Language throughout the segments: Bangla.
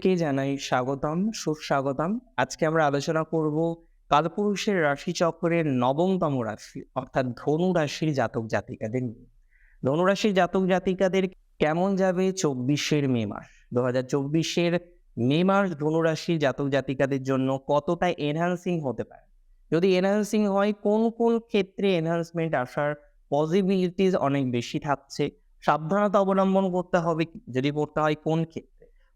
প্রত্যেককেই জানাই স্বাগতম সুস্বাগতম আজকে আমরা আলোচনা করব কালপুরুষের রাশি চক্রের নবমতম রাশি, অর্থাৎ ধনু রাশির জাতক জাতিকাদের নিয়ে। ধনু রাশির জাতক জাতিকাদের কেমন যাবে চব্বিশের মে মাস? দু হাজার চব্বিশের মে মাস ধনু রাশির জাতক জাতিকাদের জন্য কতটা এনহান্সিং হতে পারে? যদি এনহান্সিং হয়, কোন কোন ক্ষেত্রে এনহান্সমেন্ট আসার পসিবিলিটিস অনেক বেশি থাকছে? সাবধানতা অবলম্বন করতে হবে, যদি করতে হয় কোন ক্ষেত্রে?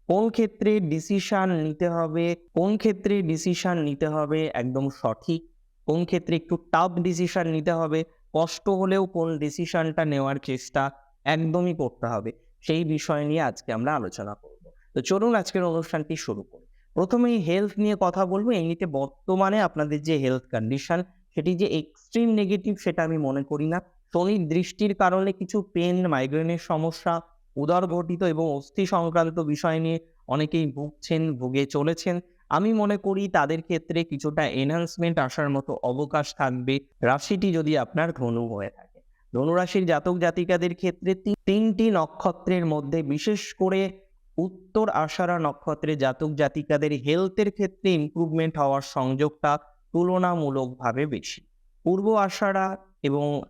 কোন ক্ষেত্রে ডিসিশান নিতে হবে, কোন ক্ষেত্রে ডিসিশান নিতে হবে একদম সঠিক, কোন ক্ষেত্রে একটু টাফ ডিসিশান নিতে হবে, কষ্ট হলেও কোন ডিসিশনটা নেওয়ার চেষ্টা একদমই করতে হবে, সেই বিষয় নিয়ে আজকে আমরা আলোচনা করব। তো চলুন আজকের অনুষ্ঠানটি শুরু করি। প্রথমেই হেলথ নিয়ে কথা বলব এমনিতে বর্তমানে আপনাদের যে হেলথ কন্ডিশন সেটি যে এক্সট্রিম নেগেটিভ সেটা আমি মনে করি না। শনির দৃষ্টির কারণে কিছু পেন মাইগ্রেনের সমস্যা উদরঘটিত এবং অস্থি সংক্রান্ত বিষয় নিয়ে অনেকেই ভুগছেন, ভুগে চলেছেন। আমি মনে করি তাদের ক্ষেত্রে কিছুটা এনহান্সমেন্ট আসার মতো অবকাশ থাকবে। রাশিটি যদি আপনার ধনু হয়ে থাকে। ধনুরাশির জাতক জাতিকাদের ক্ষেত্রে তিনটি নক্ষত্রের মধ্যে বিশেষ করে উত্তর আষাঢ়া নক্ষত্রে জাতক জাতিকাদের হেলথের ক্ষেত্রে ইম্প্রুভমেন্ট হওয়ার সংযোগটা তুলনামূলকভাবে বেশি। পূর্ব আষাঢ়া এবং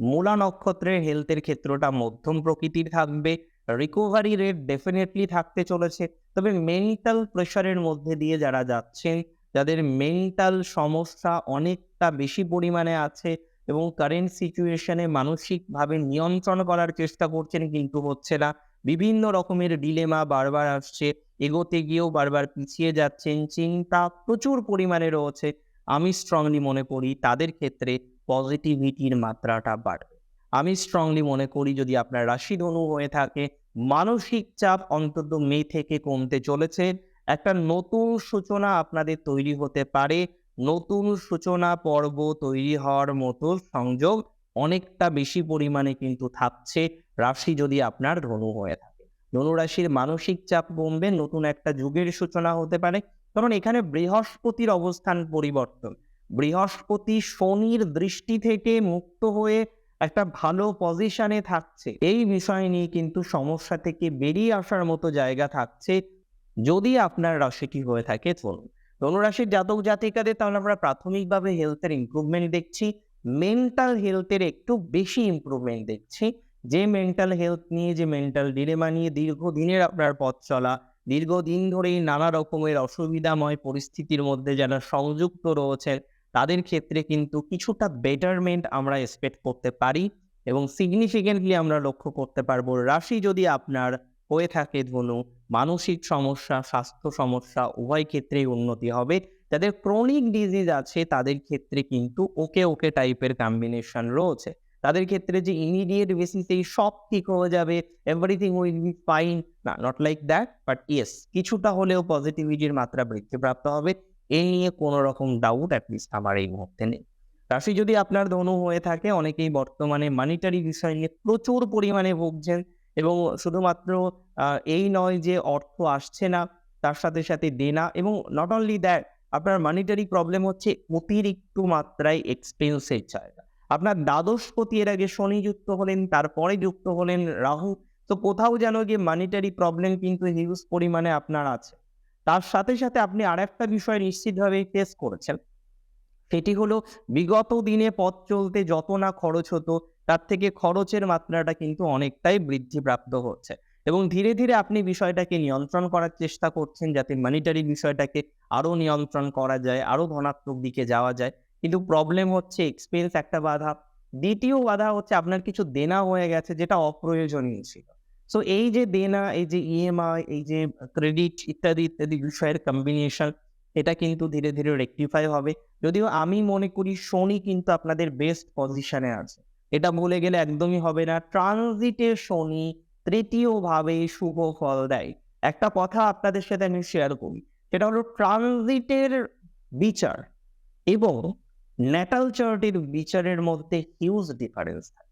মূলা নক্ষত্রের হেলথের ক্ষেত্রটা মধ্যম প্রকৃতির থাকবে। রিকভারি রেট ডেফিনেটলি থাকতে চলেছে। তবে মেন্টাল প্রেশারের মধ্যে দিয়ে যারা যাচ্ছেন, যাদের মেন্টাল সমস্যা অনেকটা বেশি পরিমাণে আছে এবং কারেন্ট সিচুয়েশনে মানসিকভাবে নিয়ন্ত্রণ করার চেষ্টা করছেন কিন্তু হচ্ছে না। বিভিন্ন রকমের ডিলেমা বারবার আসছে, এগোতে গিয়েও বারবার পিছিয়ে যাচ্ছেন, চিন্তা প্রচুর পরিমাণে রয়েছে। আমি স্ট্রংলি মনে করি তাদের ক্ষেত্রে পজিটিভিটির মাত্রাটা বাড়বে। আমি স্ট্রংলি মনে করি যদি আপনার রাশি ধনু হয়ে থাকে, মানসিক চাপ অন্তত মে থেকে কমতে চলেছে। একটা নতুন সূচনা আপনাদের তৈরি হতে পারে। নতুন সূচনা পর্ব তৈরি হওয়ার মতো সংযোগ অনেকটা বেশি পরিমাণে কিন্তু থাকছে। রাশি যদি আপনার ধনু হয়ে থাকে। ধনু রাশির মানসিক চাপ কমবে, নতুন একটা যুগের সূচনা হতে পারে। কারণ এখানে বৃহস্পতির অবস্থান পরিবর্তন। বৃহস্পতি শনির দৃষ্টি থেকে মুক্ত হয়ে একটা ভালো পজিশনে থাকছে। এই বিষয় নিয়ে কিন্তু সমস্যা থেকে বেরিয়ে আসার মতো জায়গা থাকছে যদি আপনার রাশিটি হয়ে থাকে চলুন ধনুরাশির জাতক জাতিকাদের তাহলে আমরা প্রাথমিকভাবে হেলথের ইম্প্রুভমেন্ট দেখছি। মেন্টাল হেলথের একটু বেশি ইমপ্রুভমেন্ট দেখছি। যে মেন্টাল হেলথ নিয়ে, যে মেন্টাল ডিলেমা নিয়ে দীর্ঘদিনের আপনার পথ চলা, দীর্ঘদিন ধরেই নানা রকমের অসুবিধাময় পরিস্থিতির মধ্যে যারা সংযুক্ত রয়েছেন তাদের ক্ষেত্রে কিন্তু কিছুটা বেটারমেন্ট আমরা এক্সপেক্ট করতে পারি এবং সিগনিফিকেন্টলি আমরা লক্ষ্য করতে পারব। রাশি যদি আপনার হয়ে থাকে ধনু, মানসিক সমস্যা, স্বাস্থ্য সমস্যা, উভয় ক্ষেত্রেই উন্নতি হবে। যাদের ক্রনিক ডিজিজ আছে, তাদের ক্ষেত্রে কিন্তু ওকে ওকে টাইপের কম্বিনেশন রয়েছে। তাদের ক্ষেত্রে যে ইমিডিয়েট বেসিসেই সব ঠিক হয়ে যাবে এভরিথিং উইল বি ফাইন না not like that but yes কিছুটা হলেও পজিটিভিটির মাত্রা বৃদ্ধিপ্রাপ্ত হবে। এই নিয়ে কোনো রকম ডাউট অ্যাটলিস্ট আমার এই মুহূর্তে নেই। রাশি, যদি আপনার ধনু হয়ে থাকে, অনেকেই বর্তমানে মানিটারি বিষয় নিয়ে প্রচুর পরিমাণে ভুগছেন এবং শুধুমাত্র এই নয় যে অর্থ আসছে না, তার সাথে সাথে দেনা এবং নট অনলি দ্যাট আপনার মানিটারি প্রবলেম হচ্ছে অতিরিক্ত মাত্রায় এক্সপেন্সের জায়গা আপনার দ্বাদশপতি এর আগে শনি যুক্ত হলেন, তারপরে যুক্ত হলেন রাহু, তো কোথাও যেন গিয়ে মানিটারি প্রবলেম কিন্তু হিউজ পরিমাণে আপনার আছে। তার সাথে সাথে আপনি আরেকটা বিষয় নিশ্চিতভাবে ফেস করেছেন। সেটি হলো বিগত দিনে পথ চলতে যত না খরচ হতো, তার থেকে খরচের মাত্রাটা কিন্তু অনেকটাই বৃদ্ধিপ্রাপ্ত হচ্ছে। এবং ধীরে ধীরে আপনি বিষয়টাকে নিয়ন্ত্রণ করার চেষ্টা করছেন যাতে মানিটারি বিষয়টাকে আরও নিয়ন্ত্রণ করা যায়, আরও ধনাত্মক দিকে যাওয়া যায়। কিন্তু প্রবলেম হচ্ছে এক্সপেন্স একটা বাধা। দ্বিতীয় বাধা হচ্ছে আপনার কিছু দেনা হয়ে গেছে যেটা অপ্রয়োজনীয় ছিল। সো এই যে দেনা এই যে ইএমআই এই যে ক্রেডিট ইত্যাদি ইত্যাদি বিষয়ের কম্বিনেশন এটা কিন্তু ধীরে ধীরে রেকটিফাই হবে। যদিও আমি মনে করি শনি কিন্তু আপনাদের বেস্ট পজিশনে আছে। এটা বলে গেলে একদমই হবে না। ট্রানজিটে শনি তৃতীয় ভাবে শুভ ফল দেয়। একটা কথা আপনাদের সাথে আমি শেয়ার করি, সেটা হলো ট্রানজিটের বিচার এবং ন্যাটাল চার্টের বিচারের মধ্যে হিউজ ডিফারেন্স থাকে।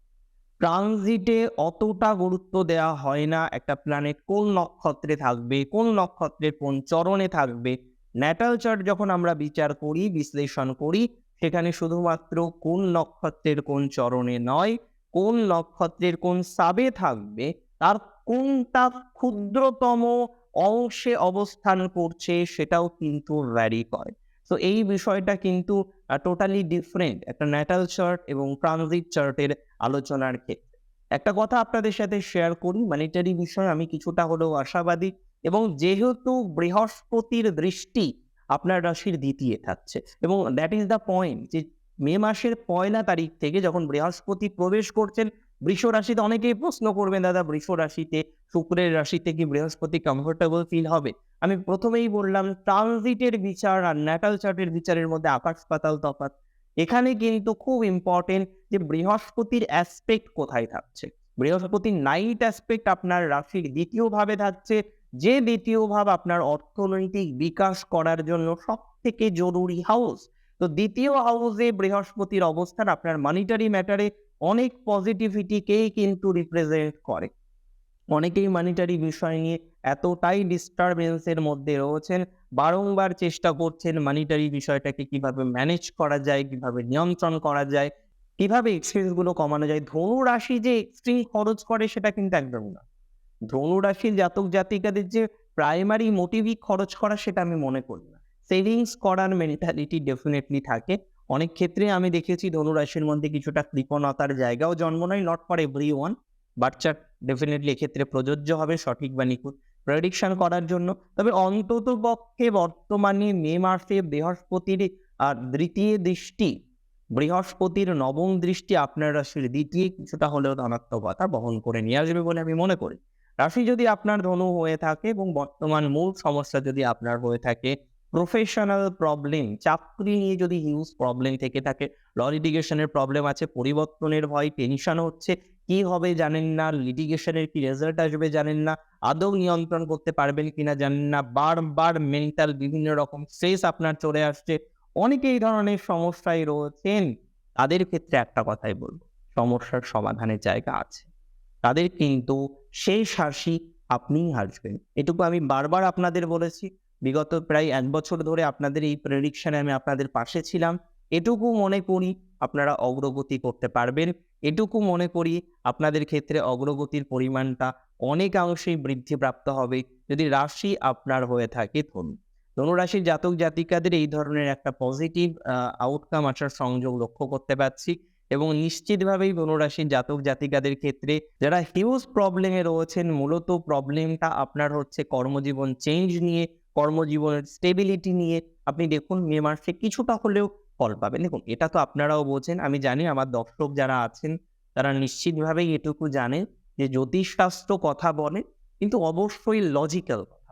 ট্রানজিটে অতটা গুরুত্ব দেওয়া হয় না। একটা প্ল্যানেট কোন নক্ষত্রে থাকবে, কোন নক্ষত্রের কোন চরণে থাকবে? ন্যাটাল চার্ট যখন আমরা বিচার করি, বিশ্লেষণ করি, সেখানে শুধুমাত্র কোন নক্ষত্রের কোন চরণে নয়, কোন নক্ষত্রের কোন সাবে থাকবে, তার কোনটা ক্ষুদ্রতম অংশে অবস্থান করছে, সেটাও কিন্তু ভ্যারি করে। তো এই বিষয়টা কিন্তু টোটালি ডিফারেন্ট একটা ন্যাটাল চার্ট এবং ট্রানজিট চার্টের আলোচনার ক্ষেত্রে। একটা কথা আপনাদের সাথে শেয়ার করি মানিটারি বিষয়ে আমি কিছুটা হলেও আশাবাদী এবং যেহেতু বৃহস্পতির দৃষ্টি আপনার রাশির দ্বিতীয় থাকছে এবং দ্যাট ইজ দ্য পয়েন্ট যে মে মাসের পয়লা তারিখ থেকে যখন বৃহস্পতি প্রবেশ করছেন বৃষ রাশিতে অনেকেই প্রশ্ন করবেন, দাদা, বৃষ রাশিতে, শুক্রের রাশিতে কি বৃহস্পতি কমফোর্টেবল ফিল হবে? আমি প্রথমেই বললাম ট্রানজিটের বিচার আর ন্যাটাল চার্টের বিচারের মধ্যে আকাশ পাতাল তফাৎ। এখানে কিন্তু খুব ইম্পর্টেন্ট যে বৃহস্পতির অ্যাসপেক্ট কোথায় থাকছে। বৃহস্পতির নাইট অ্যাসপেক্ট আপনার রাশির দ্বিতীয় ভাবে থাকছে, যে দ্বিতীয় ভাব আপনার অর্থনৈতিক বিকাশ করার জন্য সব থেকে জরুরি হাউস তো দ্বিতীয় হাউসে বৃহস্পতির অবস্থান আপনার মানিটারি ম্যাটারে অনেক পজিটিভিটিকেই কিন্তু রিপ্রেজেন্ট করে। অনেকেই মানিটারি বিষয় নিয়ে এতটাই ডিস্টারবেন্সের মধ্যে রয়েছেন, বারংবার চেষ্টা করছেন মানিটারি বিষয়টাকে কীভাবে ম্যানেজ করা যায়, কীভাবে নিয়ন্ত্রণ করা যায়, কীভাবে এক্সপেন্সগুলো কমানো যায়। ধনু রাশি যে এক্সট্রিম খরচ করে সেটা কিন্তু একদম না। ধনু রাশির জাতক জাতিকাদের যে প্রাইমারি মোটিভই খরচ করা সেটা আমি মনে করি না। সেভিংস করার মেন্টালিটি ডেফিনেটলি থাকে। অনেক ক্ষেত্রে আমি দেখেছি ধনুরাশির মধ্যে কিছুটা কৃপণতার জায়গাও জন্ম নেয় নট ফর এভরি ওয়ান বাচ্চা ডেফিনেটলি এক্ষেত্রে প্রযোজ্য হবে সঠিক বা নিখুঁত প্রেডিকশন করার জন্য। তবে অন্তত পক্ষে বর্তমানে মে মাসে বৃহস্পতির, আর দ্বিতীয় দৃষ্টি, বৃহস্পতির নবম দৃষ্টি আপনার রাশির দ্বিতীয় কিছুটা হলেও ধনাত্মকতা বহন করে নিয়ে আসবে বলে আমি মনে করি। রাশি যদি আপনার ধনু হয়ে থাকে এবং বর্তমান মূল সমস্যা যদি আপনার হয়ে থাকে প্রফেশনাল প্রবলেম চাকরি নিয়ে যদি হিউজ প্রবলেম থেকে থাকে ল লিটিগেশনের প্রবলেম আছে, পরিবর্তনের ভয় টেনশন হচ্ছে, কি হবে জানেন না লিটিগেশনের কি রেজাল্ট আসবে জানেন না, আদৌ নিয়ন্ত্রণ করতে পারবেন কিনা জানেন না, বারবার মেন্টাল বিভিন্ন রকম স্ট্রেস আপনার চলে আসছে অনেকে এই ধরনের সমস্যায় রয়েছেন, তাদের ক্ষেত্রে একটা কথাই বলব, সমস্যার সমাধানের জায়গা আছে, তাদের কিন্তু শেষ হাসি আপনিই হাসবেন, এটুকু আমি বারবার আপনাদের বলেছি বিগত প্রায় এক বছর ধরে আপনাদের এই প্রেডিকশানে আমি আপনাদের পাশে ছিলাম। এটুকু মনে করি আপনারা অগ্রগতি করতে পারবেন। এটুকু মনে করি আপনাদের ক্ষেত্রে অগ্রগতির পরিমাণটা অনেকাংশেই বৃদ্ধিপ্রাপ্ত হবে যদি রাশি আপনার হয়ে থাকে। ধনু ধনুরাশির জাতক জাতিকাদের এই ধরনের একটা পজিটিভ আউটকাম আসার সংযোগ লক্ষ্য করতে পারছি এবং নিশ্চিতভাবেই ধনুরাশির জাতক জাতিকাদের ক্ষেত্রে যারা হিউজ প্রবলেমে রয়েছেন, মূলত প্রবলেমটা আপনার হচ্ছে কর্মজীবন চেঞ্জ নিয়ে কর্মজীবনের স্টেবিলিটি নিয়ে আপনি দেখুন মে মাসে কিছুটা হলেও ফল পাবেন। দেখুন, এটা তো আপনারাও বোঝেন, আমি জানি আমার দর্শক যারা আছেন, তারা নিশ্চিতভাবেই এটুকু জানেন যে জ্যোতিষশাস্ত্র কথা বলে, কিন্তু অবশ্যই লজিক্যাল কথা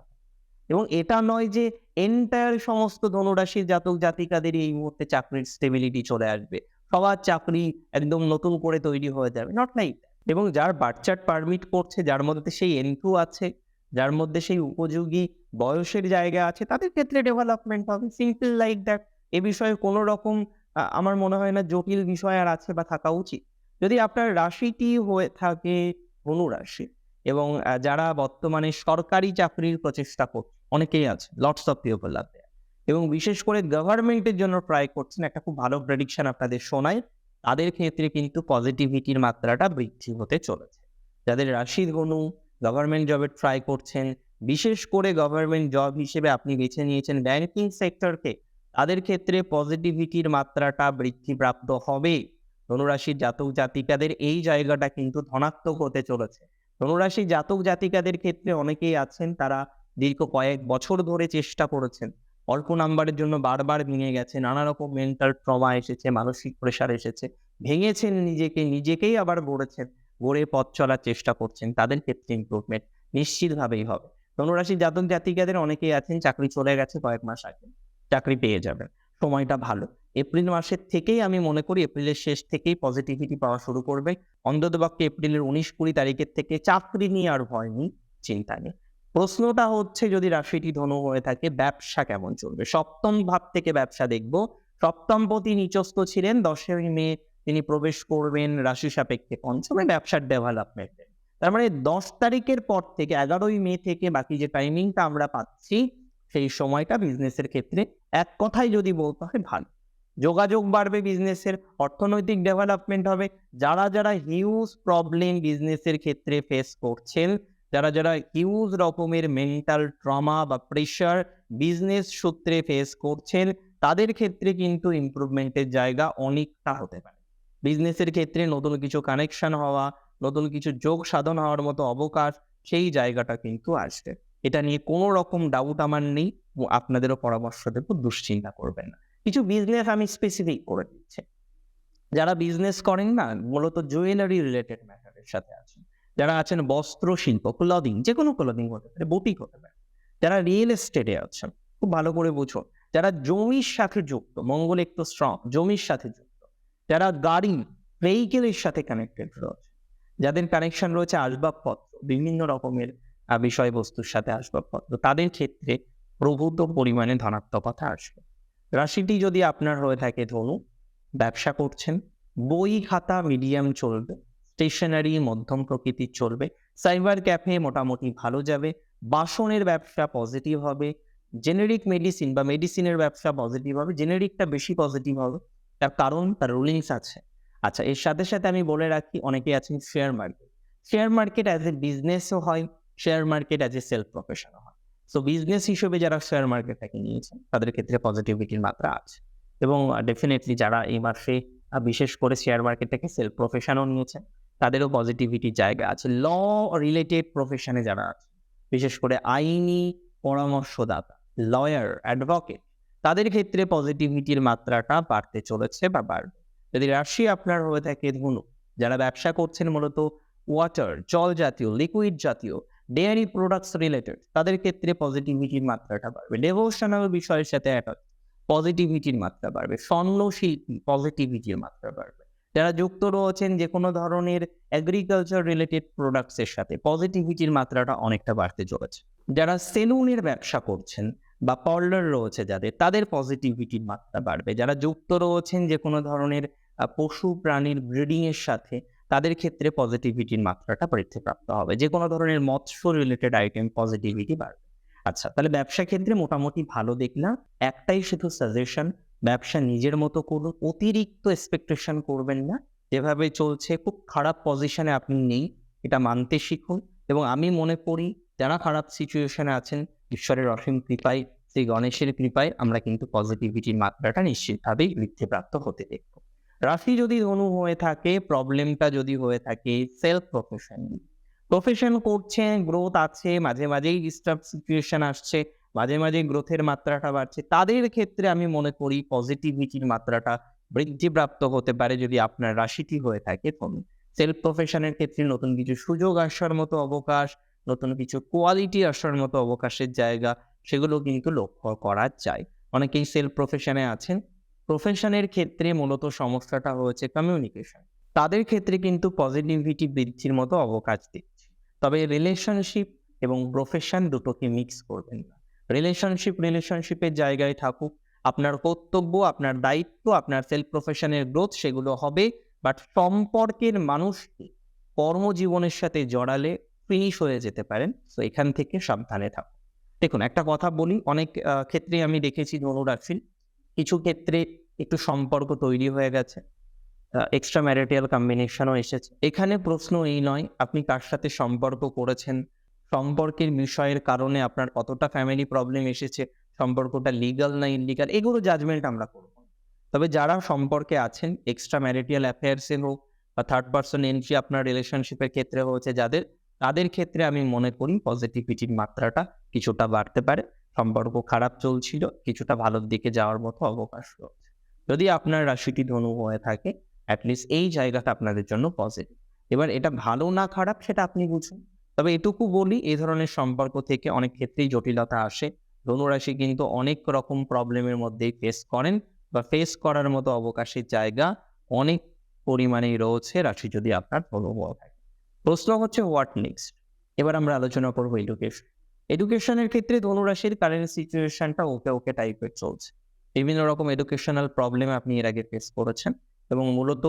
এবং এটা নয় যে এন্টায়ার সমস্ত ধনুরাশির জাতক জাতিকাদের এই মুহূর্তে চাকরির স্টেবিলিটি চলে আসবে। সবার চাকরি একদম নতুন করে তৈরি হয়ে যাবে নট লাইক এবং যার বার্চার্ট পারমিট করছে, যার মধ্যে সেই এনটু আছে যার মধ্যে সেই উপযোগী বয়সের জায়গা আছে, তাদের ক্ষেত্রে ডেভেলপমেন্ট হবে। সিম্পল লাইক দ্যাট এ বিষয়ে কোনো রকম আমার মনে হয় না জটিল বিষয় আর আছে বা থাকা উচিত। যদি আপনার রাশিটি হয়ে থাকে ধনু রাশি এবং যারা বর্তমানে সরকারি চাকরির প্রচেষ্টা করছে অনেকেই আছে লটস অফ পিপল আর এবং বিশেষ করে গভর্নমেন্টের জন্য ট্রাই করছেন, একটা খুব ভালো প্রেডিকশন আপনাদের শোনায়, তাদের ক্ষেত্রে কিন্তু পজিটিভিটির মাত্রাটা বৃদ্ধি হতে চলেছে। যাদের রাশি ধনু গভর্নমেন্ট জবে ট্রাই করছেন। বিশেষ করে গভর্নমেন্ট জব হিসেবে আপনি বেছে নিয়েছেন ব্যাংকিং সেক্টরকে তাদের ক্ষেত্রে পজিটিভিটির মাত্রাটা বৃদ্ধিপ্রাপ্ত হবে। ধনুরাশির জাতক জাতিকাদের এই জায়গাটা কিন্তু ধনাত্মক হতে চলেছে। ধনুরাশির জাতক জাতিকাদের ক্ষেত্রে অনেকেই আছেন, তারা দীর্ঘ কয়েক বছর ধরে চেষ্টা করেছেন। অল্প নাম্বারের জন্য বারবার ভেঙে গেছে, নানা রকম মেন্টাল ট্রমা এসেছে, মানসিক প্রেশার এসেছে। ভেঙেছেন নিজেকে, নিজেকেই আবার গড়েছেন। গড়ে পথ চলার চেষ্টা করছেন, তাদের ক্ষেত্রে ইমপ্রুভমেন্ট নিশ্চিতভাবেই হবে। ধনুরাশি জাতক জাতিকাদের অনেকেই আছেন, চাকরি চলে গেছে কয়েক মাস আগে, চাকরি পেয়ে যাবেন, সময়টা ভালো। এপ্রিল মাসের থেকেই আমি মনে করি এপ্রিলের শেষ থেকেই পজিটিভিটি পাওয়া শুরু করবে। অন্ততপক্ষে এপ্রিলের উনিশ কুড়ি তারিখের থেকে চাকরি নিয়ে আর ভয় নেই, চিন্তা নেই। প্রশ্নটা হচ্ছে যদি রাশিটি ধনু হয়ে থাকে, ব্যবসা কেমন চলবে? সপ্তম ভাব থেকে ব্যবসা দেখব। সপ্তমপতি নিচস্ত ছিলেন, দশই মে তিনি প্রবেশ করবেন রাশি সাপেক্ষে। পঞ্চমে ব্যবসার ডেভেলপমেন্ট তার মানে দশ তারিখের পর থেকে এগারোই মে থেকে বাকি যে টাইমিংটা আমরা পাচ্ছি, সেই সময়টা বিজনেসের ক্ষেত্রে এক কথাই যদি বলতে হয় ভালো। যোগাযোগ বাড়বে বিজনেসের অর্থনৈতিক ডেভেলপমেন্ট হবে। যারা যারা হিউজ প্রবলেম বিজনেসের ক্ষেত্রে ফেস করছেন, যারা যারা হিউজ রকমের মেন্টাল ট্রমা বা প্রেশার বিজনেস সূত্রে ফেস করছেন, তাদের ক্ষেত্রে কিন্তু ইমপ্রুভমেন্টের জায়গা অনেকটা হতে পারে। বিজনেসের ক্ষেত্রে নতুন কিছু কানেকশন হওয়া, নতুন কিছু যোগ সাধন হওয়ার মতো অবকাশ, সেই জায়গাটা কিন্তু আসবে। এটা নিয়ে কোনো রকম ডাউট আমার নেই আপনাদেরও পরামর্শ দেবো, দুশ্চিন্তা করবেন না। কিছু বিজনেস আমি স্পেসিফিক করে দিচ্ছি। যারা বিজনেস করেন না, মূলত জুয়েলারি রিলেটেড ম্যাটারের সাথে আছেন। যারা আছেন বস্ত্র শিল্প ক্লদিং যে কোনো ক্লদিং হতে পারে বুটিক হতে পারে। যারা রিয়েল এস্টেটে আছেন, খুব ভালো করে বুঝুন। যারা জমির সাথে যুক্ত, মঙ্গল একটু স্ট্রং জমির সাথে যুক্ত যারা গাড়ি ভেহিকেলের সাথে কানেক্টেড রয়েছে, যাদের কানেকশন রয়েছে আসবাবপত্র, বিভিন্ন রকমের বিষয়বস্তুর সাথে আসবাবপত্র, তাদের ক্ষেত্রে প্রভূত পরিমাণে ধনাত্মকতা আসবে। রাশিটি যদি আপনার হয়ে থাকে ধনু, ব্যবসা করছেন, বই খাতা মিডিয়াম চলবে স্টেশনারি মধ্যম প্রকৃতির চলবে সাইবার ক্যাফে মোটামুটি ভালো যাবে, বাসনের ব্যবসা পজিটিভ হবে জেনেরিক মেডিসিন বা মেডিসিনের ব্যবসা পজিটিভ হবে জেনেরিকটা বেশি পজিটিভ হবে তার কারণ তার রুলিংস আছে। আচ্ছা এর সাথে সাথে আমি বলে রাখি অনেকে আছেন share market share market as a বিজনেসও হয় share market as a self প্রফেশনও হয়। সো বিজনেস হিসেবে যারা শেয়ার মার্কেটটাকে নিয়েছেন, তাদের ক্ষেত্রে পজিটিভিটির মাত্রা আছে। এবং ডেফিনেটলি যারা এই মাসে বিশেষ করে শেয়ার মার্কেটটাকে সেলফ প্রফেশনও নিয়েছেন, তাদেরও পজিটিভিটির জায়গা আছে। ল রিলেটেড প্রফেশনে যারা আছে বিশেষ করে আইনি পরামর্শদাতা লয়ার অ্যাডভোকেট তাদের ক্ষেত্রে পজিটিভিটির মাত্রাটা বাড়তে চলেছে বা বাড়বে যদি রাশি আপনার হয়ে থাকে ধনু, যারা ব্যবসা করছেন মূলত ওয়াটার জল জাতীয় লিকুইড জাতীয় ডেয়ারি প্রোডাক্টস রিলেটেড তাদের ক্ষেত্রে পজিটিভিটির মাত্রাটা বাড়বে। ডেভোশনাল বিষয়ের সাথে অ্যাটাচ পজিটিভিটির মাত্রা বাড়বে। স্বর্ণশিল্পী পজিটিভিটির মাত্রা বাড়বে। যারা যুক্ত রয়েছেন যে কোনো ধরনের এগ্রিকালচার রিলেটেড প্রোডাক্টসের সাথে পজিটিভিটির মাত্রাটা অনেকটা বাড়তে চলেছে। যারা সেলুনের ব্যবসা করছেন বা পার্লার রয়েছে যাদের, তাদের পজিটিভিটির মাত্রা বাড়বে। যারা যুক্ত রয়েছেন যে কোনো ধরনের পশু প্রাণীর ব্রিডিং এর সাথে, তাদের ক্ষেত্রে পজিটিভিটির মাত্রাটা বৃদ্ধিপ্রাপ্ত হবে। যে কোনো ধরনের মৎস্য রিলেটেড আইটেম পজিটিভিটি বাড়বে। আচ্ছা তাহলে ব্যবসা ক্ষেত্রে মোটামুটি ভালো দেখলাম। একটাই শুধু সাজেশন ব্যবসা নিজের মতো করুন। অতিরিক্ত এক্সপেকটেশন করবেন না। যেভাবে চলছে, খুব খারাপ পজিশনে আপনি নেই। এটা মানতে শিখুন। এবং আমি মনে করি, যারা খারাপ সিচুয়েশনে আছেন ঈশ্বরের অসীম কৃপায়, শ্রী গণেশের কৃপায় আমরা কিন্তু পজিটিভিটির মাত্রাটা নিশ্চিতভাবেই বৃদ্ধিপ্রাপ্ত হতে দেখব। রাশি যদি ধনু হয়ে থাকে প্রবলেমটা যদি হয়ে থাকে সেলফ প্রফেশন প্রফেশন করছে গ্রোথ আছে, মাঝে মাঝেই ডিস্টার্ব সিচুয়েশন আসছে, মাঝে মাঝে গ্রোথের মাত্রাটা বাড়ছে, তাদের ক্ষেত্রে আমি মনে করি পজিটিভিটির মাত্রাটা বৃদ্ধিপ্রাপ্ত হতে পারে যদি আপনার রাশিটি হয়ে থাকে ধনু। সেলফ প্রফেশনের ক্ষেত্রে নতুন কিছু সুযোগ আসার মতো অবকাশ নতুন কিছু কোয়ালিটি আসার মতো অবকাশের জায়গা, সেগুলো কিন্তু লক্ষ্য করা যায়। অনেকেই সেলফ প্রফেশনে আছেন। প্রফেশনের ক্ষেত্রে মূলত সমস্যাটা হয়েছে কমিউনিকেশন তাদের ক্ষেত্রে কিন্তু পজিটিভিটি বৃদ্ধির মতো অবকাশ দিচ্ছে। তবে রিলেশনশিপ এবং প্রফেশন দুটোকে মিক্স করবেন না। রিলেশনশিপ রিলেশনশিপের জায়গায় থাকুক। আপনার কর্তব্য, আপনার দায়িত্ব, আপনার সেলফ প্রফেশনের গ্রোথ সেগুলো হবে। বাট সম্পর্কের মানুষকে কর্মজীবনের সাথে জড়ালে ফিনিশ হয়ে যেতে পারেন তো এখান থেকে সাবধানে থাকুন। দেখুন, একটা কথা বলি, অনেক ক্ষেত্রে আমি দেখেছি ধনুরাশির কিছু ক্ষেত্রে একটু সম্পর্ক তৈরি হয়ে গেছে এক্সট্রা ম্যারিটাল কম্বিনেশনও এসেছে। এখানে প্রশ্ন এই নয়, আপনি কার সাথে সম্পর্ক করেছেন? সম্পর্কের বিষয়ের কারণে আপনার কতটা ফ্যামিলি প্রবলেম এসেছে? সম্পর্কটা লিগাল না ইনলিগাল এগুলো জাজমেন্ট আমরা করব। তবে যারা সম্পর্কে আছেন এক্সট্রা ম্যারিটাল অ্যাফেয়ার্সে হোক বা থার্ড পার্সন এন্ট্রি আপনার রিলেশনশিপের ক্ষেত্রে হয়েছে, যাদের তাদের ক্ষেত্রে আমি মনে করি পজিটিভিটির মাত্রাটা কিছুটা বাড়তে পারে। সম্পর্ক খারাপ চলছিল, কিছুটা ভালোর দিকে যাওয়ার মতো অবকাশ রয়েছে। যদি আপনার রাশিটি ধনু হয়ে থাকে অ্যাটলিস্ট এই জায়গাটা আপনাদের জন্য পজিটিভ এবার এটা ভালো না খারাপ সেটা আপনি বুঝুন। তবে এটুকু বলি এই ধরনের সম্পর্ক থেকে অনেক ক্ষেত্রেই জটিলতা আসে। ধনুরাশি কিন্তু অনেক রকম প্রবলেমের মধ্যেই ফেস করেন বা ফেস করার মতো অবকাশের জায়গা অনেক পরিমাণেই রয়েছে রাশি যদি আপনার ধনু হয়ে থাকে। প্রশ্ন হচ্ছে হোয়াট নেক্সট এবার আমরা আলোচনা করব এডুকেশন এডুকেশনের ক্ষেত্রে ধনুরাশির কারেন্ট সিচুয়েশনটা ওকে ওকে টাইপের চলছে। বিভিন্ন রকম এডুকেশনাল প্রবলেম আপনি এর আগে ফেস করেছেন এবং মূলত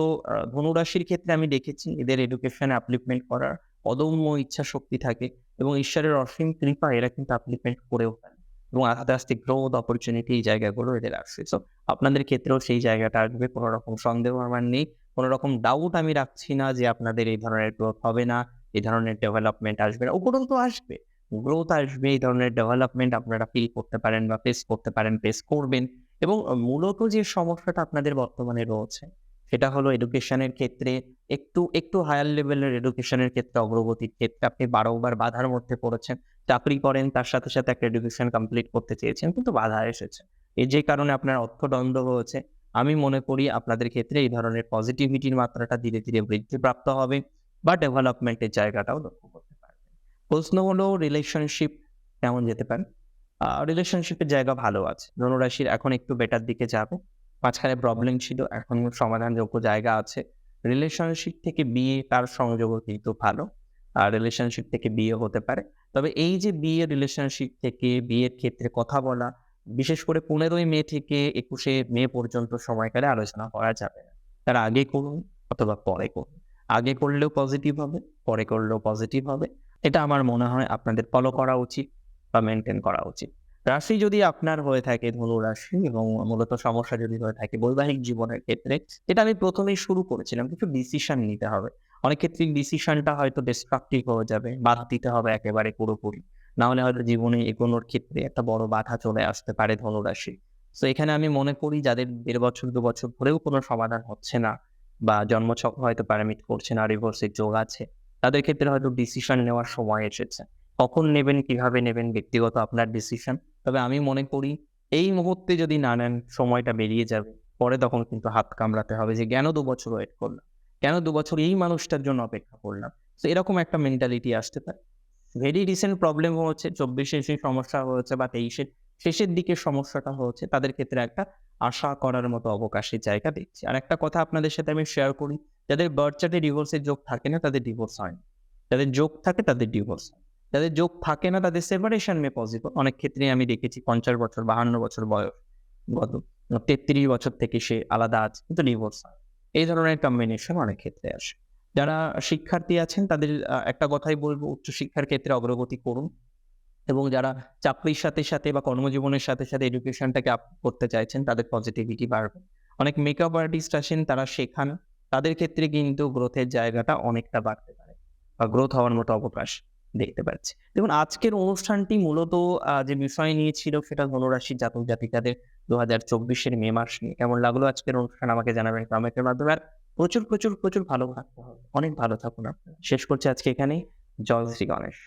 ধনুরাশির ক্ষেত্রে আমি দেখেছি এদের এডুকেশনে আপলিপমেন্ট করার অদম্য ইচ্ছা শক্তি থাকে এবং ঈশ্বরের অসীম কৃপা এরা কিন্তু আপলিপমেন্ট করেও ফেলে এবং আস্তে আস্তে গ্রোথ অপরচুনিটি এই জায়গাগুলো এদের আসছে সো আপনাদের ক্ষেত্রেও সেই জায়গাটা আসবে, কোনো রকম সন্দেহ আমার নেই। কোনো রকম ডাউট আমি রাখছি না যে আপনাদের এই ধরনের গ্রোথ হবে না, এই ধরনের ডেভেলপমেন্ট আসবে না। উপরন্তু আসবে। গ্রোথ আসবে, এই ধরনের ডেভেলপমেন্ট আপনারা ফিল করতে পারেন বা ফেস করতে পারেন ফেস করবেন। এবং মূলত যে সমস্যাটা আপনাদের বর্তমানে রয়েছে, সেটা হলো এডুকেশনের ক্ষেত্রে একটু একটু হায়ার লেভেলের এডুকেশনের ক্ষেত্রে অগ্রগতির ক্ষেত্রে আপনি বারংবার বাধার মধ্যে পড়েছেন। চাকরি করেন, তার সাথে সাথে একটা এডুকেশন কমপ্লিট করতে চেয়েছেন, কিন্তু বাধা এসেছে। এই যে কারণে আপনার অর্থদণ্ড হয়েছে আমি মনে করি আপনাদের ক্ষেত্রে এই ধরনের পজিটিভিটির মাত্রাটা ধীরে ধীরে বৃদ্ধিপ্রাপ্ত হবে বা ডেভেলপমেন্টের জায়গাটাও লক্ষ্য করতে পারবেন। প্রশ্ন হলো রিলেশনশিপ কেমন যেতে পারে? রিলেশনশিপের জায়গা ভালো আছে। ধনুরাশির এখন একটু বেটার দিকে যাবে। মাঝখানে প্রবলেম ছিল, এখন সমাধানযোগ্য জায়গা আছে। রিলেশনশিপ থেকে বিয়ে তার সংযোগও কিন্তু ভালো। আর রিলেশনশিপ থেকে বিয়ে হতে পারে। তবে এই যে বিয়ে রিলেশনশিপ থেকে বিয়ের ক্ষেত্রে কথা বলা বিশেষ করে পনেরোই মে থেকে একুশে মে পর্যন্ত সময়কালে আলোচনা করা যাবে। না তার আগে করুন অথবা পরে করুন। আগে করলেও পজিটিভ হবে, পরে করলেও পজিটিভ হবে। এটা আমার মনে হয় আপনাদের ফলো করা উচিত বা মেনটেন করা উচিত। রাশি যদি আপনার হয়ে থাকে ধনু রাশি এবং মূলত সমস্যা যদি হয়ে থাকে বৈবাহিক জীবনের ক্ষেত্রে, এটা আমি প্রথমেই শুরু করেছিলাম, কিছু ডিসিশন নিতে হবে। অনেক ক্ষেত্রে ডিসিশনটা হয়তো ডিস্ট্রাকটিভ হয়ে যাবে বাধা দিতে হবে একেবারে পুরোপুরি। না হলে হয়তো জীবনে এগোনোর ক্ষেত্রে একটা বড় বাধা চলে আসতে পারে ধনুরাশি। তো এখানে আমি মনে করি যাদের দেড় বছর, দু বছর ধরেও কোনো সমাধান হচ্ছে না বা জন্মছক হয়তো প্যারামিট করছে না রিভোর্সের যোগ আছে, তাদের ক্ষেত্রে হয়তো ডিসিশন নেওয়ার সময় এসেছে। কখন নেবেন, কীভাবে নেবেন, ব্যক্তিগত আপনার ডিসিশন তবে আমি মনে করি এই মুহূর্তে যদি না নেন, সময়টা বেরিয়ে যাবে, পরে তখন কিন্তু হাত কামড়াতে হবে যে কেন দু বছর ওয়েট করলাম? কেন দু বছর এই মানুষটার জন্য অপেক্ষা করলাম? তো এরকম একটা মেন্টালিটি আসতে পারে। ভেরি রিসেন্ট প্রবলেম হচ্ছে চব্বিশে সেই সমস্যা হয়েছে বা তেইশের শেষের দিকে সমস্যাটা হচ্ছে তাদের ক্ষেত্রে একটা আশা করার মতো অবকাশের জায়গা দেখছি। আর একটা কথা আপনাদের সাথে আমি শেয়ার করি, যাদের বার্থ চার্টে ডিভোর্সের যোগ থাকে না, তাদের ডিভোর্স হয় না। যাদের যোগ থাকে, তাদের ডিভোর্স হয়। যাদের যোগ থাকে না, তাদের সেপারেশন মে পসিবল অনেক ক্ষেত্রে আমি দেখেছি পঞ্চাশ বছর, বাহান্ন বছর বয়স, গত তেত্রিশ বছর থেকে সে আলাদা আছে, কিন্তু ডিভোর্স হয়। এই ধরনের কম্বিনেশন অনেক ক্ষেত্রে আসে। যারা শিক্ষার্থী আছেন, তাদের একটা কথাই বলব, উচ্চশিক্ষার ক্ষেত্রে অগ্রগতি করুন এবং যারা চাকরির সাথে সাথে বা কর্মজীবনের সাথে সাথে এডুকেশনটাকে আপ করতে চাইছেন, তাদের পজিটিভিটি বাড়বে। অনেক মেকআপ আর্টিস্ট আছেন, তারা শেখান, তাদের ক্ষেত্রে কিন্তু গ্রোথের জায়গাটা অনেকটা বাড়তে পারে বা গ্রোথ হওয়ার মতো অবকাশ দেখতে পাচ্ছি। দেখুন, আজকের অনুষ্ঠানটি মূলত যে বিষয় নিয়েছিল সেটা ধনুরাশি জাতক জাতিকাদের দু হাজার চব্বিশের মে মাস নিয়ে। কেমন লাগল আজকের অনুষ্ঠান আমাকে জানাবেন কমেন্টের মাধ্যমে। আর প্রচুর প্রচুর প্রচুর ভালো থাকতে হবে। অনেক ভালো থাকুন আপনারা শেষ করছি আজকে এখানেই। জয় শ্রী গণেশ।